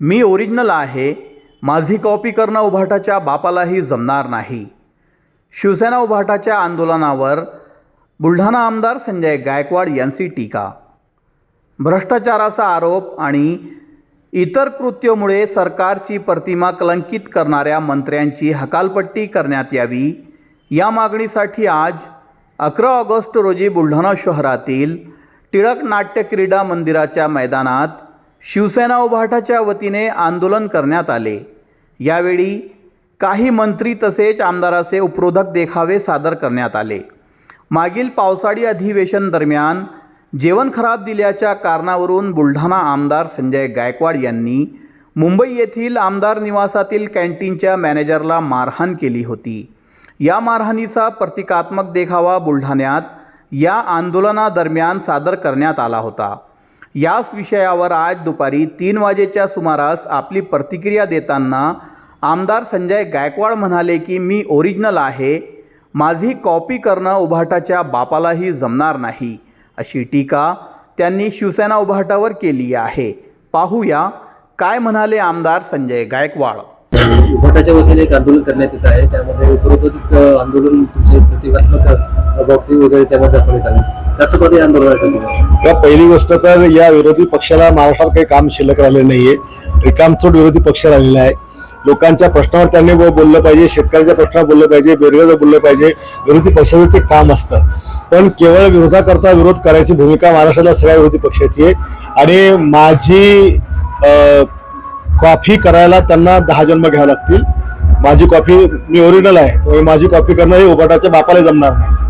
मी original आहे माझी copy करणं उभाटाच्या बापालाही जमणार नाही. शिवसेना उभाटाच्या आंदोलनावर बुलढाणा आमदार संजय गायकवाड यांची टीका. भ्रष्टाचाराचा आरोप आणि इतर कृत्यमुळे सरकारची प्रतिमा कलंकित करणाऱ्या मंत्र्यांची हकालपट्टी करण्यात यावी या मागणीसाठी आज अकरा ऑगस्ट रोजी बुलढाणा शहरातील टिळक नाट्य क्रीडा मंदिराच्या मैदानात शिवसेना उभाटाच्या वतीने आंदोलन करण्यात आले. यावेळी काही मंत्री तसेच आमदाराचे उपरोधक देखावे सादर करण्यात आले. मागील पावसाळी अधिवेशन दरम्यान जेवण खराब दिल्याच्या कारणावरून बुलढाणा आमदार संजय गायकवाड यांनी मुंबई येथील आमदार निवासातील कॅन्टीनच्या मॅनेजरला मारहाण केली होती. या मारहाणीचा प्रतिकात्मक देखावा बुलढाण्यात या आंदोलनादरम्यान सादर करण्यात आला होता. याच विषयावर आज दुपारी तीन वाजेच्या सुमारास आपली प्रतिक्रिया देताना आमदार संजय गायकवाड म्हणाले की मी ओरिजिनल आहे. माझी कॉपी करणं उभाटाच्या बापालाही जमणार नाही. अशी टीका त्यांनी शिवसेना उभाटावर केली आहे. पाहूया काय म्हणाले आमदार संजय गायकवाड. उभाटाच्या वतीने एक आंदोलन करण्यात येत आहे. त्यामध्ये उपरोधिक आंदोलन तुमचे प्रतिकात्मक बॉक्सिंग वगैरे त्यामध्ये दाखवण्यात आले. त्याचं आंदोलन या पहिली गोष्ट तर या विरोधी पक्षाला महाराष्ट्रात काही काम शिल्लक राहिलेलं नाहीये. रिकामचोट विरोधी पक्ष राहिलेला आहे. लोकांच्या प्रश्नावर त्यांनी बोललं पाहिजे शेतकऱ्यांच्या प्रश्नावर बोललं पाहिजे बेरोजगार बोललं पाहिजे विरोधी पक्षाचं ते काम असतं. पण केवळ विरोधाकरता विरोध करायची भूमिका महाराष्ट्राला सगळ्या विरोधी पक्षाची आहे. आणि माझी कॉफी करायला त्यांना दहा जन्म घ्यावे लागतील. माझी कॉफी मी ओरिजिनल आहे त्यामुळे माझी कॉफी करणं हे उभाटाच्या बापाला जमणार नाही.